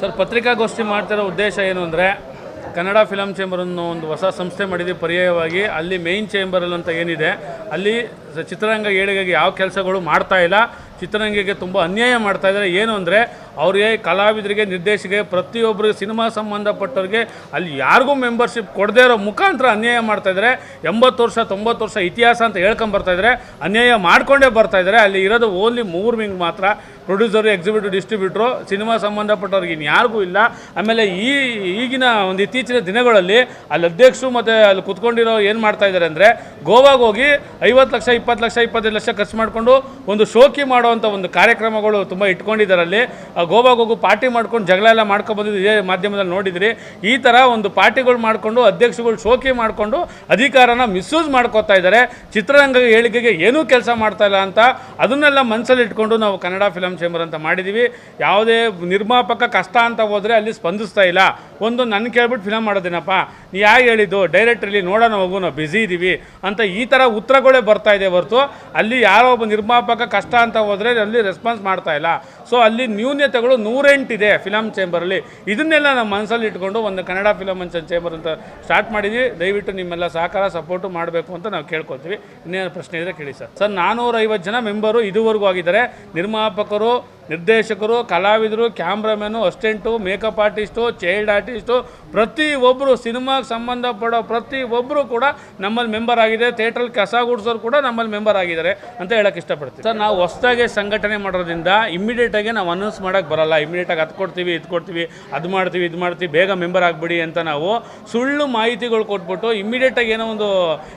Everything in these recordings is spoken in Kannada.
ಸರ್, ಪತ್ರಿಕಾಗೋಷ್ಠಿ ಮಾಡ್ತಿರೋ ಉದ್ದೇಶ ಏನು ಅಂದರೆ ಕನ್ನಡ ಫಿಲಮ್ ಚೇಂಬರ್ ಅನ್ನೋ ಒಂದು ಹೊಸ ಸಂಸ್ಥೆ ಮಾಡಿದೆ ಪರ್ಯಾಯವಾಗಿ ಅಲ್ಲಿ ಮೇಯ್ನ್ ಚೇಂಬರಲ್ಲಿ ಅಂತ ಏನಿದೆ, ಅಲ್ಲಿ ಚಿತ್ರರಂಗ ಏಳಿಗೆಗೆ ಯಾವ ಕೆಲಸಗಳು ಮಾಡ್ತಾ ಇಲ್ಲ, ಚಿತ್ರರಂಗಕ್ಕೆ ತುಂಬ ಅನ್ಯಾಯ ಮಾಡ್ತಾ ಇದ್ದಾರೆ. ಏನು ಅಂದರೆ ಅವ್ರಿಗೆ ಕಲಾವಿದರಿಗೆ, ನಿರ್ದೇಶಕರಿಗೆ, ಪ್ರತಿಯೊಬ್ಬರಿಗೆ, ಸಿನಿಮಾ ಸಂಬಂಧಪಟ್ಟವ್ರಿಗೆ ಅಲ್ಲಿ ಯಾರಿಗೂ ಮೆಂಬರ್ಶಿಪ್ ಕೊಡದೇ ಇರೋ ಮುಖಾಂತರ ಅನ್ಯಾಯ ಮಾಡ್ತಾ ಇದ್ದಾರೆ ಎಂಬತ್ತು ವರ್ಷ, ತೊಂಬತ್ತು ವರ್ಷ ಇತಿಹಾಸ ಅಂತ ಹೇಳ್ಕೊಂಡ್ ಬರ್ತಾ ಇದ್ದಾರೆ ಅನ್ಯಾಯ ಮಾಡಿಕೊಂಡೇ ಬರ್ತಾ ಇದ್ದಾರೆ ಅಲ್ಲಿ ಇರೋದು ಓನ್ಲಿ ಮೂರು ವಿಂಗ್ ಮಾತ್ರ. ಪ್ರೊಡ್ಯೂಸರು ಎಕ್ಸಿಬ್ಯೂಟಿವ್ ಡಿಸ್ಟ್ರಿಬ್ಯೂಟ್ರು ಸಿನಿಮಾ ಸಂಬಂಧಪಟ್ಟವ್ರಿಗೆ ಇನ್ಯಾರಿಗೂ ಇಲ್ಲ. ಆಮೇಲೆ ಈ ಈಗಿನ ಒಂದು ಇತ್ತೀಚಿನ ದಿನಗಳಲ್ಲಿ ಅಲ್ಲಿ ಅಧ್ಯಕ್ಷರು ಮತ್ತು ಅಲ್ಲಿ ಕುತ್ಕೊಂಡಿರೋ ಏನು ಮಾಡ್ತಾ ಇದ್ದಾರೆ ಅಂದರೆ ಗೋವಾಗೆ ಹೋಗಿ ಐವತ್ತು ಲಕ್ಷ, ಇಪ್ಪತ್ತು ಲಕ್ಷ, ಇಪ್ಪತ್ತೈದು ಲಕ್ಷ ಖರ್ಚು ಮಾಡಿಕೊಂಡು ಒಂದು ಶೋಕಿ ಮಾಡುವಂಥ ಒಂದು ಕಾರ್ಯಕ್ರಮಗಳು ತುಂಬ ಇಟ್ಕೊಂಡಿದ್ದಾರೆ ಅಲ್ಲಿ. ಗೋವಾಗೆ ಹೋಗು ಪಾರ್ಟಿ ಮಾಡ್ಕೊಂಡು ಜಗಳ ಎಲ್ಲ ಮಾಡ್ಕೊಬೋದು ಇದೇ ಮಾಧ್ಯಮದಲ್ಲಿ ನೋಡಿದ್ರಿ. ಈ ಥರ ಒಂದು ಪಾರ್ಟಿಗಳು ಮಾಡಿಕೊಂಡು ಅಧ್ಯಕ್ಷಗಳು ಶೋಕಿ ಮಾಡಿಕೊಂಡು ಅಧಿಕಾರನ ಮಿಸ್ಯೂಸ್ ಮಾಡ್ಕೋತಾ ಇದ್ದಾರೆ. ಚಿತ್ರರಂಗ ಏಳಿಗೆಗೆ ಏನೂ ಕೆಲಸ ಮಾಡ್ತಾ ಇಲ್ಲ ಅಂತ ಅದನ್ನೆಲ್ಲ ಮನಸ್ಸಲ್ಲಿ ಇಟ್ಕೊಂಡು ನಾವು ಕನ್ನಡ ಫಿಲಮ್ ಚೇಂಬರ್ ಅಂತ ಮಾಡಿದ್ದೀವಿ ಯಾವುದೇ ನಿರ್ಮಾಪಕ ಕಷ್ಟ ಅಂತ ಹೋದರೆ ಅಲ್ಲಿ ಸ್ಪಂದಿಸ್ತಾ ಇಲ್ಲ. ಒಂದು ನನ್ನ ಕೇಳ್ಬಿಟ್ಟು ಫಿಲಮ್ ಮಾಡೋದೇನಪ್ಪ? ನೀ ಯಾಕೆ ಹೇಳಿದ್ದು? ಡೈರೆಕ್ಟ್ರಲ್ಲಿ ನೋಡೋಣ ಹೋಗು, ನಾವು ಬ್ಯುಸಿ ಇದ್ದೀವಿ ಅಂತ ಈ ಥರ ಉತ್ತರಗಳೇ ಬರ್ತಾ ಇದೆ ಹೊರತು. ಅಲ್ಲಿ ಯಾರೋ ಒಬ್ಬ ನಿರ್ಮಾಪಕ ಕಷ್ಟ ಅಂತ ಹೋದರೆ ಅಲ್ಲಿ ರೆಸ್ಪಾನ್ಸ್ ಮಾಡ್ತಾ ಇಲ್ಲ. ಸೊ ಅಲ್ಲಿ ನ್ಯೂನ್ಯತೆಗಳು ನೂರೆಂಟಿದೆ ಫಿಲಮ್ ಚೇಂಬರಲ್ಲಿ. ಇದನ್ನೆಲ್ಲ ನಮ್ಮ ಮನಸ್ಸಲ್ಲಿ ಇಟ್ಕೊಂಡು ಒಂದು ಕನ್ನಡ ಫಿಲಮ್ ಅಂಚನ್ ಚೇಂಬರ್ ಅಂತ ಸ್ಟಾರ್ಟ್ ಮಾಡಿದ್ವಿ. ದಯವಿಟ್ಟು ನಿಮ್ಮೆಲ್ಲ ಸಹಕಾರ ಸಪೋರ್ಟು ಮಾಡಬೇಕು ಅಂತ ನಾವು ಕೇಳ್ಕೊತೀವಿ. ಇನ್ನೇನು ಪ್ರಶ್ನೆ ಇದ್ರೆ ಕೇಳಿ ಸರ್. ಸರ್ ನಾನ್ನೂರೈವತ್ತು ಜನ ಮೆಂಬರು ಇದುವರೆಗೂ ಆಗಿದ್ದಾರೆ. ನಿರ್ಮಾಪಕರು ನಿರ್ದೇಶಕರು, ಕಲಾವಿದರು cameraman assistant makeup artist, child artist ಪ್ರತಿ ಒಬ್ಬರು ಸಿನಿಮಾಗೆ ಸಂಬಂಧಪಡೋ ಪ್ರತಿ ಒಬ್ಬರು ಕೂಡ ನಮ್ಮಲ್ಲಿ ಮೆಂಬರ್ ಆಗಿದೆ ಥಿಯೇಟ್ರಲ್ಲಿ ಕಸ ಗುಡಿಸೋರು ಕೂಡ ನಮ್ಮಲ್ಲಿ ಮೆಂಬರ್ ಆಗಿದ್ದಾರೆ ಅಂತ ಹೇಳಕ್ಕೆ ಇಷ್ಟಪಡ್ತೀವಿ ಸರ್, ನಾವು ಹೊಸದಾಗಿ ಸಂಘಟನೆ ಮಾಡೋದ್ರಿಂದ ಇಮ್ಮಿಡಿಯೇಟಾಗಿ ನಾವು ಅನೌನ್ಸ್ ಮಾಡೋಕ್ಕೆ ಬರಲ್ಲ. ಇಮ್ಮಿಡಿಯೇಟಾಗಿ ಅದು ಕೊಡ್ತೀವಿ ಇದು ಕೊಡ್ತೀವಿ ಅದು ಮಾಡ್ತೀವಿ, ಇದು ಮಾಡ್ತೀವಿ, ಬೇಗ ಮೆಂಬರ್ ಆಗಿಬಿಡಿ ಅಂತ ನಾವು ಸುಳ್ಳು ಮಾಹಿತಿಗಳು ಕೊಟ್ಬಿಟ್ಟು ಇಮ್ಮಿಡಿಯೇಟಾಗಿ ಏನೋ ಒಂದು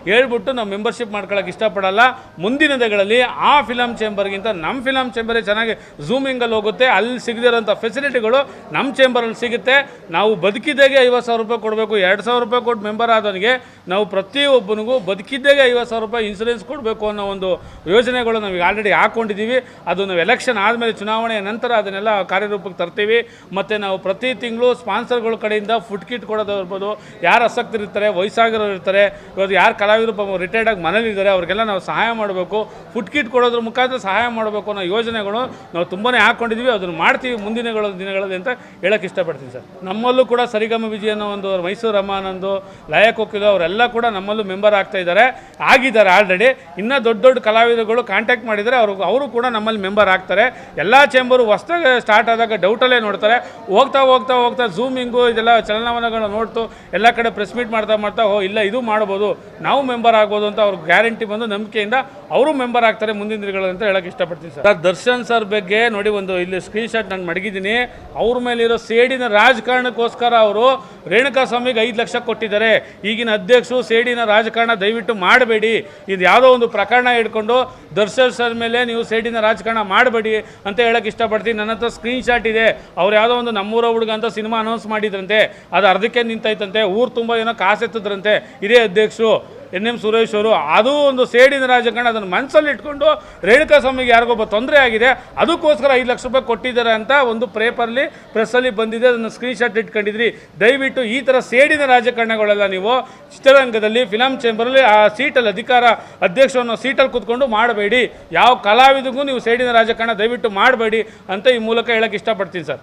ಹೇಳ್ಬಿಟ್ಟು ನಾವು ಮೆಂಬರ್ಶಿಪ್ ಮಾಡ್ಕೊಳ್ಳೋಕೆ ಇಷ್ಟಪಡಲ್ಲ. ಮುಂದಿನ ದಿನಗಳಲ್ಲಿ ಆ ಫಿಲಮ್ ಚೇಂಬರ್ಗಿಂತ ನಮ್ಮ ಫಿಲಮ್ ಚೇಂಬರೇ ಚೆನ್ನಾಗಿ ಝೂಮಿಂಗಲ್ಲಿ ಹೋಗುತ್ತೆ. ಅಲ್ಲಿ ಸಿಗದಿರೋಂಥ ಫೆಸಿಲಿಟಿಗಳು ನಮ್ಮ ಚೇಂಬರಲ್ಲಿ ಸಿಗುತ್ತೆ. ನಾವು ಬದುಕಿದ್ದಾಗೆ ಐವತ್ತು ಸಾವಿರ ರೂಪಾಯಿ ಕೊಡಬೇಕು, ಎರಡು ಸಾವಿರ ರೂಪಾಯಿ ಕೊಟ್ಟು ಮೆಂಬರ್ ಆದವನಿಗೆ ನಾವು ಪ್ರತಿಯೊಬ್ಬನಿಗೂ ಬದುಕಿದ್ದಾಗೆ ಐವತ್ತು ಸಾವಿರ ರೂಪಾಯಿ ಇನ್ಸೂರೆನ್ಸ್ ಕೊಡಬೇಕು ಅನ್ನೋ ಒಂದು ಯೋಜನೆಗಳು ನಮಗೆ ಆಲ್ರೆಡಿ ಹಾಕ್ಕೊಂಡಿದ್ದೀವಿ ಅದು ನಾವು ಎಲೆಕ್ಷನ್ ಆದಮೇಲೆ ಚುನಾವಣೆಯ ನಂತರ ಅದನ್ನೆಲ್ಲ ಕಾರ್ಯರೂಪಕ್ಕೆ ತರ್ತೀವಿ. ಮತ್ತು ನಾವು ಪ್ರತಿ ತಿಂಗಳು ಸ್ಪಾನ್ಸರ್ಗಳ ಕಡೆಯಿಂದ ಫುಡ್ ಕಿಟ್ ಕೊಡೋದು ಇರ್ಬೋದು. ಯಾರು ಆಸಕ್ತರು ಇರ್ತಾರೆ, ವಯಸ್ಸಾಗಿರೋರು ಇರ್ತಾರೆ ಇವತ್ತು ಯಾರು ಕಲಾವಿದರು ರಿಟೈರ್ಡ್ ಆಗಿ ಮನೇಲಿದ್ದಾರೆ, ಅವ್ರಿಗೆಲ್ಲ ನಾವು ಸಹಾಯ ಮಾಡಬೇಕು. ಫುಡ್ ಕಿಟ್ ಕೊಡೋದ್ರ ಮುಖಾಂತರ ಸಹಾಯ ಮಾಡಬೇಕು ಅನ್ನೋ ಯೋಜನೆಗಳು ನಾವು ತುಂಬಾ ಹಾಕ್ಕೊಂಡಿದ್ದೀವಿ ಅದನ್ನು ಮಾಡ್ತೀವಿ ಮುಂದಿನ ದಿನಗಳಲ್ಲಿ ಅಂತ ಹೇಳೋಕ್ಕೆ ಇಷ್ಟಪಡ್ತೀನಿ ಸರ್. ನಮ್ಮಲ್ಲೂ ಕೂಡ ಸರಿಗಮ ಅನ್ನೋ ಒಂದು ಮೈಸೂರು ರಮಾನಂದು ಲಯ ಕೊಕ್ಕಿಲು ಅವರೆಲ್ಲ ಕೂಡ ನಮ್ಮಲ್ಲೂ ಮೆಂಬರ್ ಆಗ್ತಾ ಇದ್ದಾರೆ, ಆಗಿದ್ದಾರೆ ಆಲ್ರೆಡಿ. ಇನ್ನೂ ದೊಡ್ಡ ದೊಡ್ಡ ಕಲಾವಿದರುಗಳು ಕಾಂಟ್ಯಾಕ್ಟ್ ಮಾಡಿದರೆ ಅವರು ಅವರು ಕೂಡ ನಮ್ಮಲ್ಲಿ ಮೆಂಬರ್ ಆಗ್ತಾರೆ. ಎಲ್ಲ ಚೇಂಬರು ಹೊಸ್ದಾಗಿ ಸ್ಟಾರ್ಟ್ ಆದಾಗ ಡೌಟಲ್ಲೇ ನೋಡ್ತಾರೆ. ಹೋಗ್ತಾ ಹೋಗ್ತಾ ಹೋಗ್ತಾ ಝೂಮಿಂಗು ಇದೆಲ್ಲ ಚಲನವಲನಗಳು ನೋಡ್ತು, ಎಲ್ಲ ಕಡೆ ಪ್ರೆಸ್ ಮೀಟ್ ಮಾಡ್ತಾ ಮಾಡ್ತಾ, ಓ, ಇಲ್ಲ, ಇದು ಮಾಡ್ಬೋದು. ನಾವು ಮೆಂಬರ್ ಆಗ್ಬೋದು ಅಂತ ಅವ್ರಿಗೆ ಗ್ಯಾರಂಟಿ ಬಂದು ನಂಬಿಕೆಯಿಂದ ಅವರು ಮೆಂಬರ್ ಆಗ್ತಾರೆ ಮುಂದಿನ ದಿನಗಳಲ್ಲಿ ಅಂತ ಹೇಳಕ್ಕೆ ಇಷ್ಟಪಡ್ತೀನಿ ಸರ್. ದರ್ಶನ್ ಸರ್ ಬಗ್ಗೆ ನೋಡಿ ಒಂದು ಇಲ್ಲಿ ಸ್ಕ್ರೀನ್ ಶಾಟ್ ನಾನು ಮಡಗಿದ್ದೀನಿ. ಅವ್ರ ಮೇಲಿರೋ ಸೇಡಿನ ರಾಜಕಾರಣಕ್ಕೋಸ್ಕರ ಅವರು ರೇಣುಕಾ ಸ್ವಾಮಿಗೆ ಐದು ಲಕ್ಷ ಕೊಟ್ಟಿದ್ದಾರೆ. ಈಗಿನ ಅಧ್ಯಕ್ಷರು ಸೇಡಿನ ರಾಜಕಾರಣ ದಯವಿಟ್ಟು ಮಾಡಬೇಡಿ. ಇದು ಯಾವುದೋ ಒಂದು ಪ್ರಕರಣ ಇಟ್ಕೊಂಡು ದರ್ಶನ್ ಸರ್ ಮೇಲೆ ನೀವು ಸೇಡಿನ ರಾಜಕಾರಣ ಮಾಡಬೇಡಿ ಅಂತ ಹೇಳಕ್ಕೆ ಇಷ್ಟಪಡ್ತೀನಿ. ನನ್ನ ಹತ್ರ ಸ್ಕ್ರೀನ್ ಶಾಟ್ ಇದೆ. ಅವ್ರು ಯಾವುದೋ ಒಂದು ನಮ್ಮೂರ ಹುಡುಗ ಅಂತ ಸಿನಿಮಾ ಅನೌನ್ಸ್ ಮಾಡಿದ್ರಂತೆ. ಅದು ಅರ್ಧಕ್ಕೆ ನಿಂತೈತಂತೆ. ಊರು ತುಂಬ ಏನೋ ಕಾಸೆತ್ತಿದ್ರಂತೆ. ಇದೇ ಅಧ್ಯಕ್ಷರು. ಎನ್ ಎಂ ಸುರೇಶ್ ಅವರು ಅದು ಒಂದು ಸೇಡಿನ ರಾಜಕಾರಣ, ಅದನ್ನು ಮನಸ್ಸಲ್ಲಿ ಇಟ್ಕೊಂಡು ರೇಣುಕಾ ಸ್ವಾಮಿಗೆ ಯಾರಿಗೊಬ್ಬ ತೊಂದರೆ ಆಗಿದೆ, ಅದಕ್ಕೋಸ್ಕರ ಐದು ಲಕ್ಷ ರೂಪಾಯಿ ಕೊಟ್ಟಿದ್ದಾರೆ ಅಂತ ಒಂದು ಪೇಪರ್ಲಿ ಪ್ರೆಸ್ಸಲ್ಲಿ ಬಂದಿದೆ, ಅದನ್ನು ಸ್ಕ್ರೀನ್ಶಾಟ್ ಇಟ್ಕೊಂಡಿದ್ರಿ. ದಯವಿಟ್ಟು ಈ ಥರ ಸೇಡಿನ ರಾಜಕಾರಣಗಳೆಲ್ಲ ನೀವು ಚಿತ್ರರಂಗದಲ್ಲಿ ಫಿಲಮ್ ಚೇಂಬರಲ್ಲಿ ಆ ಸೀಟಲ್ಲಿ ಅಧಿಕಾರ ಅಧ್ಯಕ್ಷವನ್ನು ಸೀಟಲ್ಲಿ ಕೂತ್ಕೊಂಡು ಮಾಡಬೇಡಿ. ಯಾವ ಕಲಾವಿದಗೂ ನೀವು ಸೇಡಿನ ರಾಜಕಾರಣ ದಯವಿಟ್ಟು ಮಾಡಬೇಡಿ ಅಂತ ಈ ಮೂಲಕ ಹೇಳಕ್ಕೆ ಇಷ್ಟಪಡ್ತೀನಿ ಸರ್.